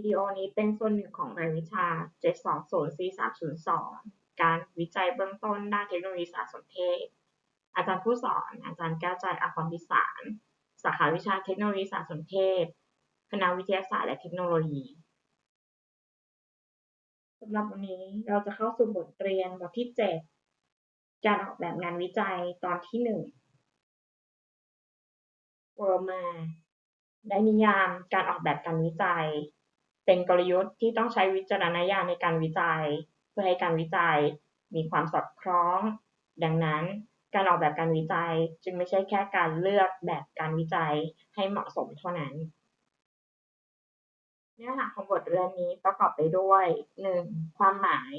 วิดีโอนี้เป็นส่วนหนึ่งของรายวิชา 720 C302 การวิจัยเบื้องต้นด้านเทคโนโลยีสารสนเทศ อาจารย์ผู้สอน อาจารย์แก้วใจอาภรณ์พิสาร สาขาวิชาเทคโนโลยีสารสนเทศ คณะวิทยาศาสตร์และเทคโนโลยีสำหรับวันนี้เราจะเข้าสู่บทเรียนบทที่ 7 การออกแบบงานวิจัยตอนที่1เวอร์มาได้นิยามการออกแบบการวิจัย เป็นกลยุทธ์ที่ต้องใช้วิจารณญาณในการวิจัย เพื่อให้การวิจัยมีความสอดคล้อง ดังนั้นการออกแบบการวิจัยจึงไม่ใช่แค่การเลือกแบบการวิจัยให้เหมาะสมเท่านั้น เนื้อหาของบทเรียนนี้ประกอบไปด้วย 1. ความหมาย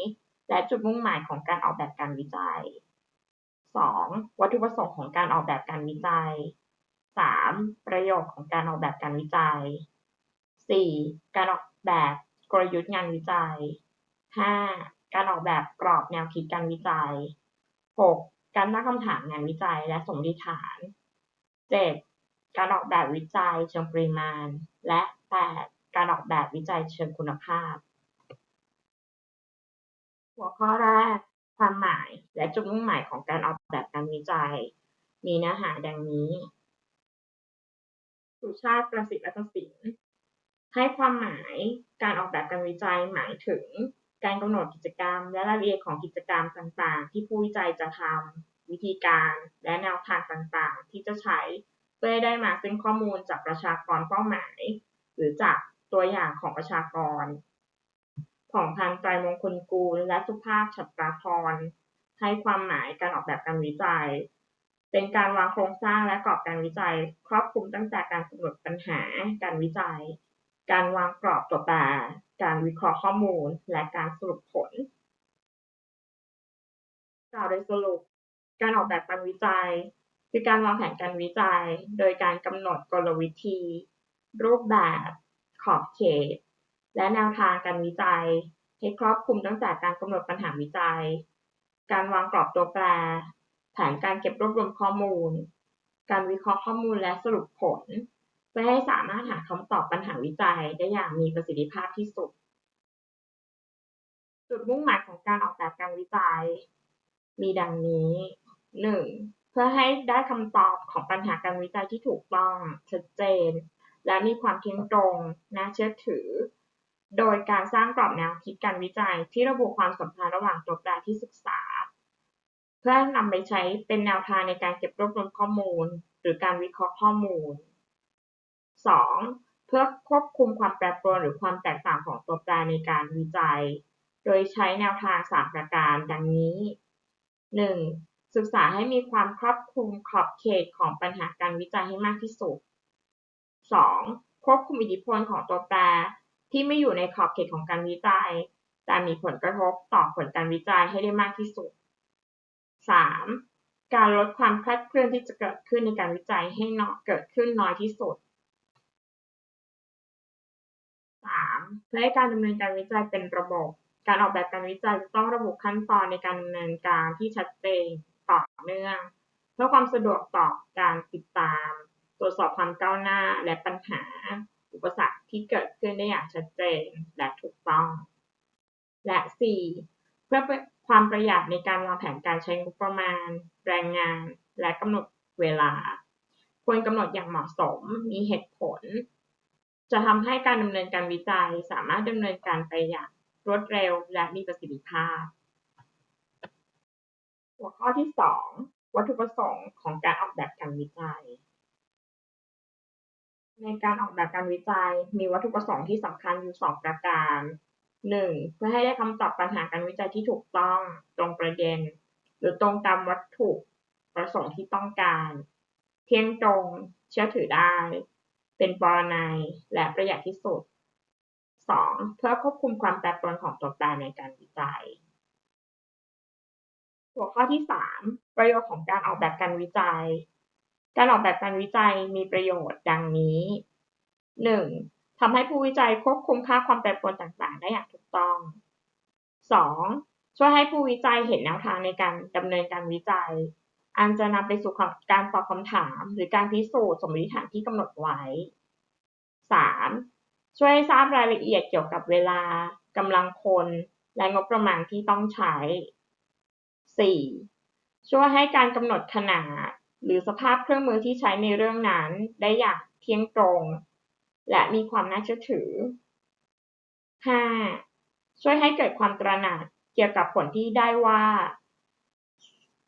และจุดมุ่งหมายของการออกแบบการวิจัย 2. วัตถุประสงค์ของการออกแบบการวิจัย 3. ประโยชน์ของการออกแบบการวิจัย 4. การออก แบบกลยุทธ์งานวิจัย 5. การออกแบบกรอบแนวคิดการวิจัย 6. การตั้งคำถามงานวิจัยและสมมติฐาน 7. การออกแบบวิจัยเชิงปริมาณ และ 8. การออกแบบวิจัยเชิงคุณภาพ หัวข้อแรก ความหมายและจุดมุ่งหมายของการออกแบบการวิจัย มีเนื้อหาดังนี้สุชาติประสิทธิ์รัตนศิลป์ ให้ความหมายการออกแบบการวิจัยหมายถึงการกำหนดกิจกรรม และรายละเอียดของกิจกรรมต่างๆ ที่ผู้วิจัยจะทำวิธีการและแนวทางต่างๆ ที่จะใช้เพื่อได้มาซึ่งข้อมูลจากประชากรเป้าหมาย หรือจากตัวอย่างของประชากรผ่องพันไตรมงคลกูล และสุภาพฉัตราพรให้ความหมายการออกแบบการวิจัย เป็นการวางโครงสร้างและกรอบการวิจัย ครอบคลุมตั้งแต่การกำหนดปัญหาการวิจัย การวางกรอบตัวแปร การวิเคราะห์ข้อมูล และการสรุปผล กล่าวโดยสรุป การออกแบบการวิจัย คือการวางแผนการวิจัย โดยการกำหนดกลวิธี รูปแบบ ขอบเขต และแนวทางการวิจัยให้ครอบคลุมตั้งแต่การกำหนดปัญหาวิจัย การวางกรอบตัวแปร แผนการเก็บรวบรวมข้อมูล การวิเคราะห์ข้อมูลและสรุปผล เพื่อให้สามารถหาคำตอบปัญหาวิจัยได้อย่างมีประสิทธิภาพที่สุด จุดมุ่งหมายของการออกแบบการวิจัย มีดังนี้ 1. เพื่อให้ได้คำตอบของปัญหาการวิจัยที่ถูกต้องชัดเจน และมีความเที่ยงตรงน่าเชื่อถือ โดยการสร้างกรอบแนวคิดการวิจัยที่ระบุความสัมพันธ์ระหว่างตัวแปรที่ศึกษา เพื่อนำไปใช้เป็นแนวทางในการเก็บรวบรวมข้อมูล หรือการวิเคราะห์ข้อมูล 2. เพื่อควบคุมความแปรปรวนหรือความแตกต่างของตัวแปรในการวิจัย โดยใช้แนวทาง 3 ประการดังนี้ 1. ศึกษาให้มีความครอบคลุมขอบเขตของปัญหาการวิจัยให้มากที่สุด 2. ควบคุมอิทธิพลของตัวแปรที่ไม่อยู่ในขอบเขตของการวิจัย แต่มีผลกระทบต่อผลการวิจัยให้ได้มากที่สุด 3. การลดความคลาดเคลื่อนที่จะเกิดขึ้นในการวิจัยให้น้อยเกิดขึ้นน้อยที่สุด 3. เพื่อให้การดำเนินการวิจัยเป็นระบบ การออกแบบการวิจัยจะต้องระบุขั้นตอนในการดำเนินการที่ชัดเจนต่อเนื่อง เพื่อความสะดวกต่อการติดตาม ตรวจสอบความก้าวหน้าและปัญหา อุปสรรคที่เกิดขึ้นได้อย่างชัดเจนและถูกต้อง และ 4. เพื่อความประหยัดในการวางแผนการใช้งบประมาณ แรงงาน และกำหนดเวลา ควรกำหนดอย่างเหมาะสม มีเหตุผล จะทำให้การดำเนินการวิจัยสามารถดำเนินการไปอย่างรวดเร็วและมีประสิทธิภาพ หัวข้อที่ 2 วัตถุประสงค์ของการออกแบบการวิจัย ในการออกแบบการวิจัยมีวัตถุประสงค์ที่สำคัญอยู่ 2 ประการ 1. เพื่อให้ได้คำตอบปัญหาการวิจัยที่ถูกต้องตรงประเด็น หรือตรงตามวัตถุประสงค์ที่ต้องการ เที่ยงตรง เชื่อถือได้ เป็นปรนัยและประหยัดที่สุด 2. เพื่อควบคุมความแปรปรวนของตัวแปรในการวิจัย หัวข้อที่ 3 ประโยชน์ของการออกแบบการวิจัย การออกแบบการวิจัยมีประโยชน์ดังนี้ 1. ทำให้ผู้วิจัยควบคุมค่าความแปรปรวนต่างๆ ได้อย่างถูกต้อง 2. ช่วยให้ผู้วิจัยเห็นแนวทางในการดำเนินการวิจัย อันจะนำไปสู่การตอบคำถาม หรือการพิสูจน์สมมติฐานที่กำหนดไว้ 3. ช่วยให้ทราบรายละเอียดเกี่ยวกับเวลากำลังคน และงบประมาณที่ต้องใช้ 4. ช่วยให้การกำหนดขนาด หรือสภาพเครื่องมือที่ใช้ในเรื่องนั้นได้อย่างเที่ยงตรง และมีความน่าเชื่อถือ 5. ช่วยให้เกิดความตระหนักเกี่ยวกับผลที่ได้ว่า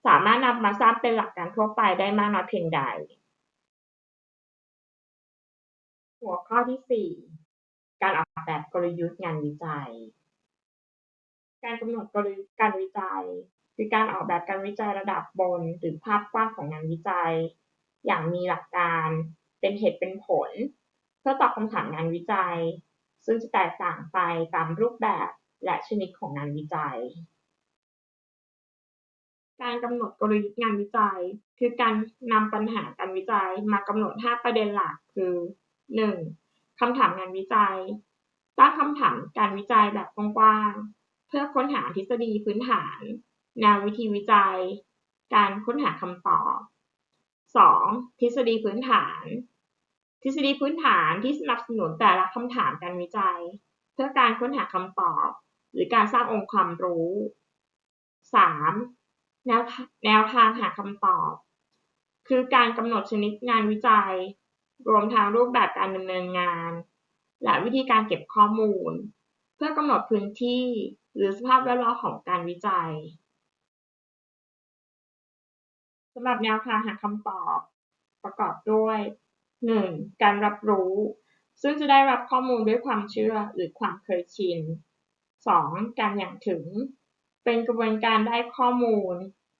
สามารถนำมาสร้างเป็นหลักการทั่วไปได้มากน้อยเพียงใด หัวข้อที่ 4 การออกแบบกลยุทธ์งานวิจัย การกำหนดกลยุทธ์การวิจัย คือการออกแบบการวิจัยระดับบนหรือภาพกว้างของงานวิจัย อย่างมีหลักการเป็นเหตุเป็นผล เพื่อตอบคำถามงานวิจัย ซึ่งจะแตกต่างไปตามรูปแบบและชนิดของงานวิจัย การกำหนดกลยุทธ์งานวิจัย คือการนำปัญหาการวิจัยมากำหนด 5 ประเด็นหลัก คือ 1. คำถามงานวิจัย ตั้งคำถามการวิจัยแบบกว้างๆ เพื่อค้นหาทฤษฎีพื้นฐาน แนววิธีวิจัย การค้นหาคำตอบ 2. ทฤษฎีพื้นฐาน ทฤษฎีพื้นฐานที่สนับสนุนแต่ละคำถามการวิจัย เพื่อการค้นหาคำตอบ หรือการสร้างองค์ความรู้ 3. แนวแนวทางหาคำตอบ คือการกำหนดชนิดงานวิจัย รวมทั้งรูปแบบการดำเนินงาน และวิธีการเก็บข้อมูล เพื่อกำหนดพื้นที่ หรือสภาพแวดล้อมของการวิจัยสำหรับแนวทางหาคำตอบ ประกอบด้วย 1. การรับรู้ ซึ่งจะได้รับข้อมูลด้วยความเชื่อหรือความเคยชิน 2. การอย่างถึง เป็นกระบวนการได้ข้อมูล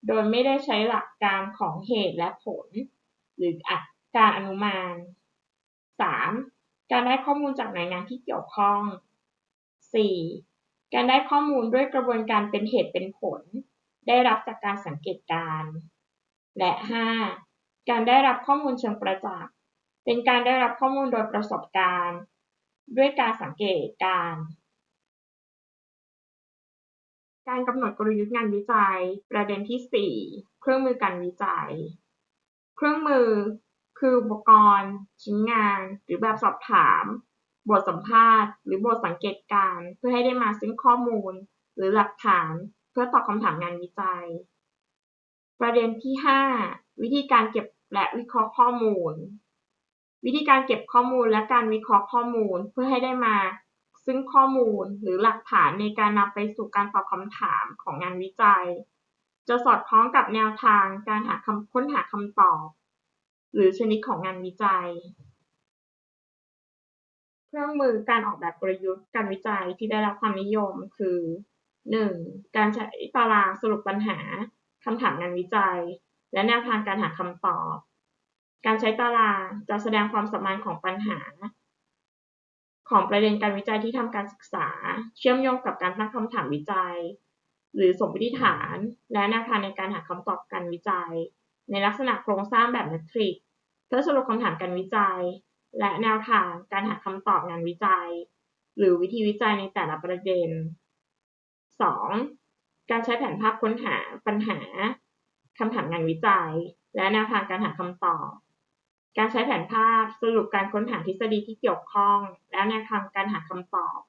โดยไม่ได้ใช้หลักการของเหตุและผล หรือการอนุมาน 3. การได้ข้อมูลจากหน่วยงานที่เกี่ยวข้อง 4. การได้ข้อมูลด้วยกระบวนการเป็นเหตุเป็นผล ได้รับจากการสังเกตการ และ 5. การได้รับข้อมูลเชิงประจักษ์เป็นการได้รับข้อมูลโดยประสบการณ์ ด้วยการสังเกตการณ์ การกำหนดกลยุทธ์งานวิจัย ประเด็นที่ 4 เครื่องมือการวิจัย เครื่องมือคืออุปกรณ์ ชิ้นงาน หรือแบบสอบถาม บทสัมภาษณ์ หรือบทสังเกตการ เพื่อให้ได้มาซึ่งข้อมูล หรือหลักฐาน เพื่อตอบคำถามงานวิจัย ประเด็นที่ 5 วิธีการเก็บและวิเคราะห์ข้อมูล วิธีการเก็บข้อมูลและการวิเคราะห์ข้อมูลเพื่อให้ได้มา ซึ่งข้อมูลหรือหลักฐานในการนำไปสู่การตอบคำถามของงานวิจัย จะสอดคล้องกับแนวทางการหาคำค้นหาคำตอบ หรือชนิดของงานวิจัย เครื่องมือการออกแบบกลยุทธ์การวิจัยที่ได้รับความนิยมคือ 1. การใช้ตารางสรุปปัญหาคำถามงานวิจัย และแนวทางการหาคำตอบ การใช้ตารางจะแสดงความสมพันของปัญหา ของประเด็นการวิจัยที่ทำการศึกษา เชื่อมโยงกับการตั้งคำถามวิจัย หรือสมมติฐาน และแนวทางในการหาคำตอบการวิจัย ในลักษณะโครงสร้างแบบแมทริกเพื่อสรุปคำถามการวิจัย และแนวทางการหาคำตอบงานวิจัย หรือวิธีวิจัยในแต่ละประเด็น 2. การใช้แผนภาพค้นหาปัญหาคำถามงานวิจัย และแนวทางการหาคำตอบ การใช้แผนภาพสรุปการค้นหาทฤษฎีที่เกี่ยวข้อง และแนวทางการหาคำตอบ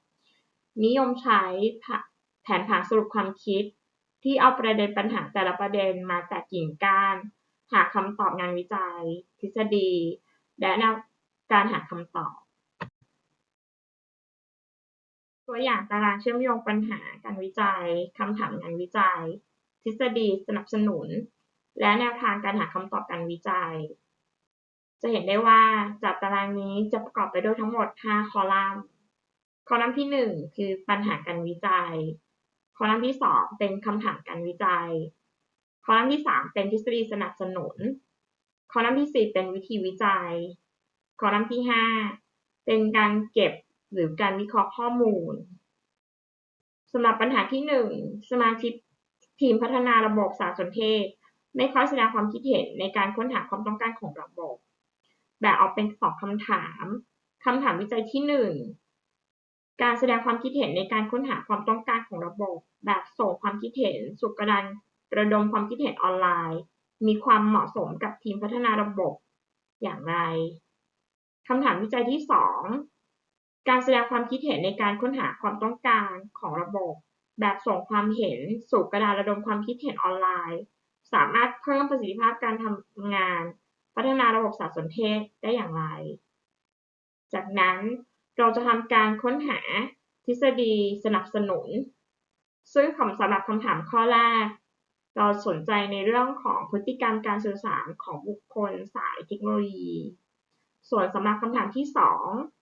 นิยมใช้แผนผังสรุปความคิด ที่เอาประเด็นปัญหาแต่ละประเด็นมาแตกกิ่งก้าน หาคำตอบงานวิจัย ทฤษฎี และแนวการหาคำตอบ ตัวอย่างตารางเชื่อมโยงปัญหาการวิจัยคำถามงานวิจัย ทฤษฎีสนับสนุน และแนวทางการหาคำตอบการวิจัย จะเห็นได้ว่าจากตารางนี้จะประกอบไปด้วยทั้งหมด 5 คอลัมน์ คอลัมน์ที่ 1 คือปัญหาการวิจัย คอลัมน์ที่ 2 เป็นคำถามการวิจัย คอลัมน์ที่ 3 เป็นทฤษฎีสนับสนุน คอลัมน์ที่ 4 เป็นวิธีวิจัย คอลัมน์ที่ 5 เป็นการเก็บหรือการวิเคราะห์ข้อมูลสำหรับปัญหาที่ 1 สมาชิกทีมพัฒนาระบบสารสนเทศ ไม่ค่อยแสดงความคิดเห็นในการค้นหาความต้องการของระบบ แบ่งออกเป็นสองคำถามคำถามวิจัยที่1การแสดงความคิดเห็นในการค้นหาความต้องการของระบบ แบบส่งความคิดเห็นสู่กระดานระดมความคิดเห็นออนไลน์ มีความเหมาะสมกับทีมพัฒนาระบบอย่างไรคำถามวิจัยที่ 2 การแสดงความคิดเห็นในการค้นหาความต้องการของระบบ แบบส่งความเห็นสู่กระดานระดมความคิดเห็นออนไลน์ สามารถเพิ่มประสิทธิภาพการทำงาน พัฒนาระบบสารสนเทศได้อย่างไร จากนั้นเราจะทำการค้นหาทฤษฎีสนับสนุน ซึ่งสำหรับคำถามข้อแรก เราสนใจในเรื่องของพฤติกรรมการสื่อสารของบุคคลสายเทคโนโลยี ส่วนสำหรับคำถามที่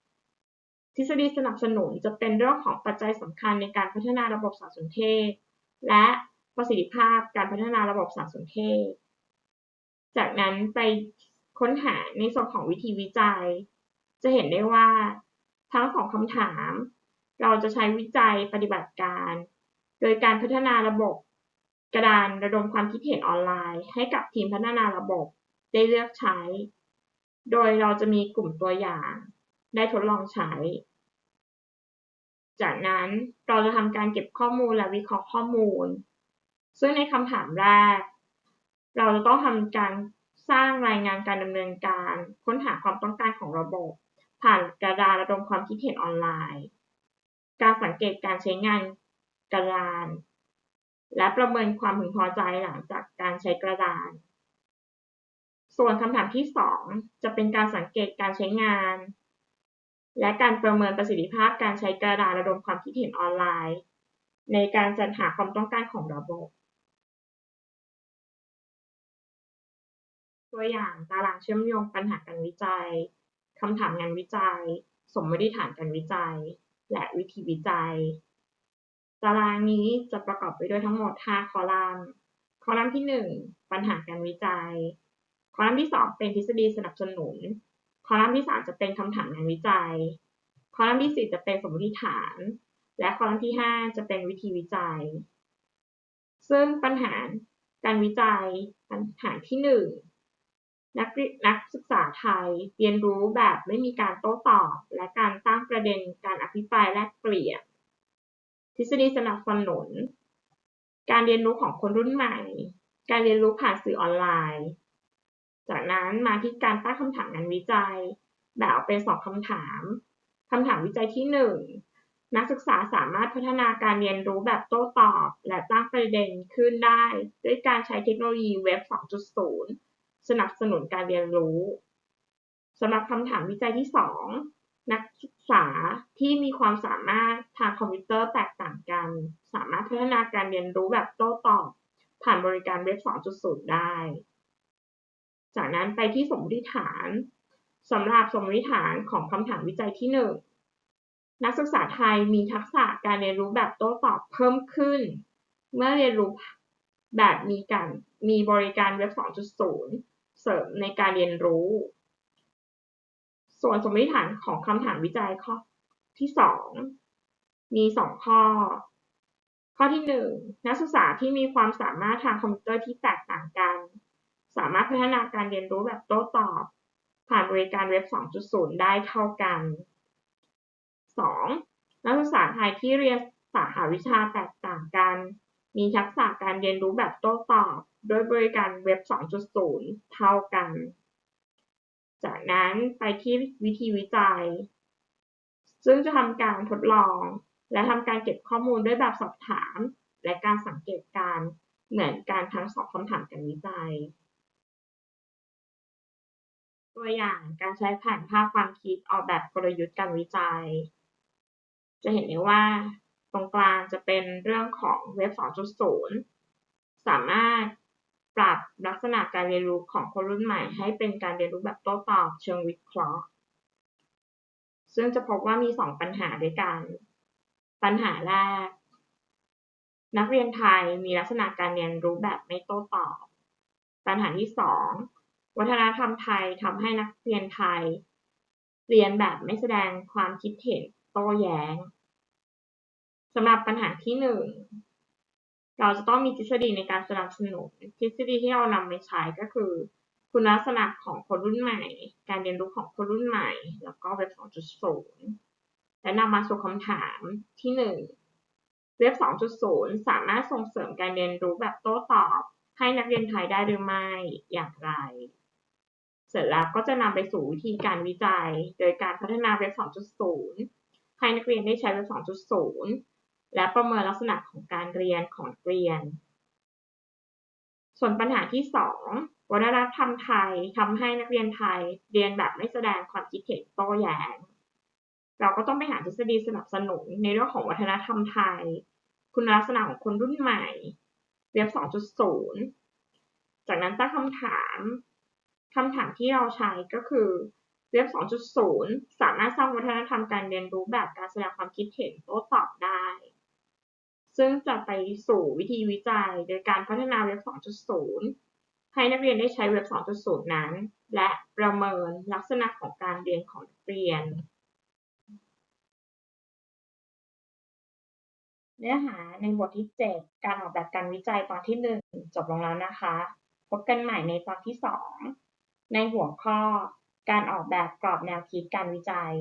2 ทฤษฎีสนับสนุนจะเป็นเรื่องของปัจจัยสำคัญในการพัฒนาระบบสารสนเทศ และประสิทธิภาพการพัฒนาระบบสารสนเทศ จากนั้นไปค้นหาในส่วนของวิธีวิจัย จะเห็นได้ว่าทั้งสองคำถาม เราจะใช้วิจัยปฏิบัติการ โดยการพัฒนาระบบ กระดานระดมความคิดเห็นออนไลน์ ให้กับทีมพัฒนาระบบได้เลือกใช้ โดยเราจะมีกลุ่มตัวอย่าง ได้ทดลองใช้ จากนั้นเราจะทำการเก็บข้อมูลและวิเคราะห์ข้อมูล ซึ่งในคำถามแรก เราจะต้องทำการสร้างรายงานการดำเนินการค้นหาความต้องการของระบบ ผ่านกระดานระดมความคิดเห็นออนไลน์ การสังเกตการใช้งานกระดาน และประเมินความพึงพอใจหลังจากการใช้กระดาน ส่วนคำถามที่ 2 จะเป็นการสังเกตการใช้งาน และการประเมินประสิทธิภาพการใช้กระดานระดมความคิดเห็นออนไลน์ ในการจัดหาความต้องการของระบบ ตัวอย่างตารางเชื่อมโยงปัญหาการวิจัยคำถามงานวิจัย สมมติฐานการวิจัย และวิธีวิจัย ตารางนี้จะประกอบไปด้วยทั้งหมด 5 คอลัมน์ คอลัมน์ที่ 1 ปัญหาการวิจัย คอลัมน์ที่ 2 เป็นทฤษฎีสนับสนุน คอลัมน์ที่ 3 จะเป็นคำถามงานวิจัย คอลัมน์ที่ 4 จะเป็นสมมติฐาน และคอลัมน์ที่ 5 จะเป็นวิธีวิจัย ซึ่งปัญหาการวิจัย ปัญหาที่ 1 นักนักศึกษาไทยเรียนรู้แบบไม่มีการโต้ตอบ และการตั้งประเด็นการอภิปรายแลกเปลี่ยน ทฤษฎีสนับสนุน การเรียนรู้ของคนรุ่นใหม่ การเรียนรู้ผ่านสื่อออนไลน์ จากนั้นมาที่การตั้งคำถามงานวิจัย แบบเป็นสองคำถามคำถามวิจัยที่ 1 นักศึกษาสามารถพัฒนาการเรียนรู้แบบโต้ตอบ และตั้งประเด็นขึ้นได้ ด้วยการใช้เทคโนโลยีเว็บ 2.0 สนับสนุนการเรียนรู้สำหรับคำถามวิจัยที่ 2 นักศึกษาที่มีความสามารถทางคอมพิวเตอร์แตกต่างกัน สามารถพัฒนาการเรียนรู้แบบโต้ตอบ ผ่านบริการเว็บ 2.0 ได้ จากนั้นไปที่สมมติฐานสำหรับสมมติฐานของคำถามวิจัยที่ 1 นักศึกษาไทยมีทักษะการเรียนรู้แบบโต้ตอบเพิ่มขึ้น เมื่อเรียนรู้แบบมีการมีบริการเว็บ 2.0 เสริมในการเรียนรู้ ส่วนสมมติฐานของคำถามวิจัยข้อที่ 2 มี 2 ข้อ ข้อที่ 1 นักศึกษาที่มีความสามารถทางคอมพิวเตอร์ที่แตกต่างกัน สามารถพัฒนาการเรียนรู้แบบโต้ตอบ ผ่านบริการเว็บ 2.0 ได้เท่ากัน 2. นักศึกษาไทยที่เรียนสาขาวิชาแตกต่างกัน มีทักษะการเรียนรู้แบบโต้ตอบด้วยบริการเว็บ 2.0 เท่ากัน จากนั้นไปที่วิธีวิจัย ซึ่งจะทำการทดลอง และทำการเก็บข้อมูลด้วยแบบสอบถาม และการสังเกตการเหมือนการทั้งสองคำถามการวิจัย ตัวอย่างการใช้แผนภาพความคิดออกแบบกลยุทธ์การวิจัย จะเห็นได้ว่า ตรงกลางจะเป็นเรื่องของเว็บ 2.0 สามารถปรับลักษณะการเรียนรู้ของคนรุ่นใหม่ ให้เป็นการเรียนรู้แบบโต้ตอบเชิงวิเคราะห์ ซึ่งจะพบว่ามี 2 ปัญหาด้วยกัน ปัญหาแรก นักเรียนไทยมีลักษณะการเรียนรู้แบบไม่โต้ตอบ ปัญหาที่ 2 วัฒนธรรมไทยทำให้นักเรียนไทย เรียนแบบไม่แสดงความคิดเห็นโต้แย้ง สำหรับปัญหาที่1เราจะต้องมีทฤษฎีในการสนับสนุนทฤษฎีที่เรานำไปใช้ก็คือ คุณลักษณะของคนรุ่นใหม่ การเรียนรู้ของคนรุ่นใหม่ แล้วก็เว็บ 2.0 และนำมาสู่คำถามที่ 1 เว็บ 2.0 สามารถส่งเสริมการเรียนรู้แบบโต้ตอบ ให้นักเรียนไทยได้หรือไม่อย่างไร เสร็จแล้วก็จะนำไปสู่วิธีการวิจัย โดยการพัฒนาเว็บ 2.0 ให้นักเรียนได้ใช้เว็บ 2.0 และประเมินลักษณะของการเรียนของนักเรียน ส่วนปัญหาที่ 2 วัฒนธรรมไทยทำให้นักเรียนไทยเรียนแบบไม่แสดงความคิดเห็นโต้แย้ง เราก็ต้องไปหาทฤษฎีสนับสนุนในเรื่องของวัฒนธรรมไทย คุณลักษณะของคนรุ่นใหม่ เว็บ 2.0 จากนั้นตั้งคำถามคำถามที่เราใช้ก็คือเว็บ 2.0 สามารถสร้างวัฒนธรรมการเรียนรู้แบบการแสดงความคิดเห็นโต้ตอบได้ ซึ่งจะไปสู่วิธีวิจัยโดยการพัฒนาเว็บ 2.0 ให้นักเรียนได้ใช้เว็บ 2.0 นั้น และประเมินลักษณะของการเรียนของนักเรียน เนื้อหาในบทที่ 7 การออกแบบการวิจัยตอนที่ 1 จบลงแล้วนะคะ พบกันใหม่ในตอนที่ 2 ในหัวข้อ การออกแบบกรอบแนวคิดการวิจัย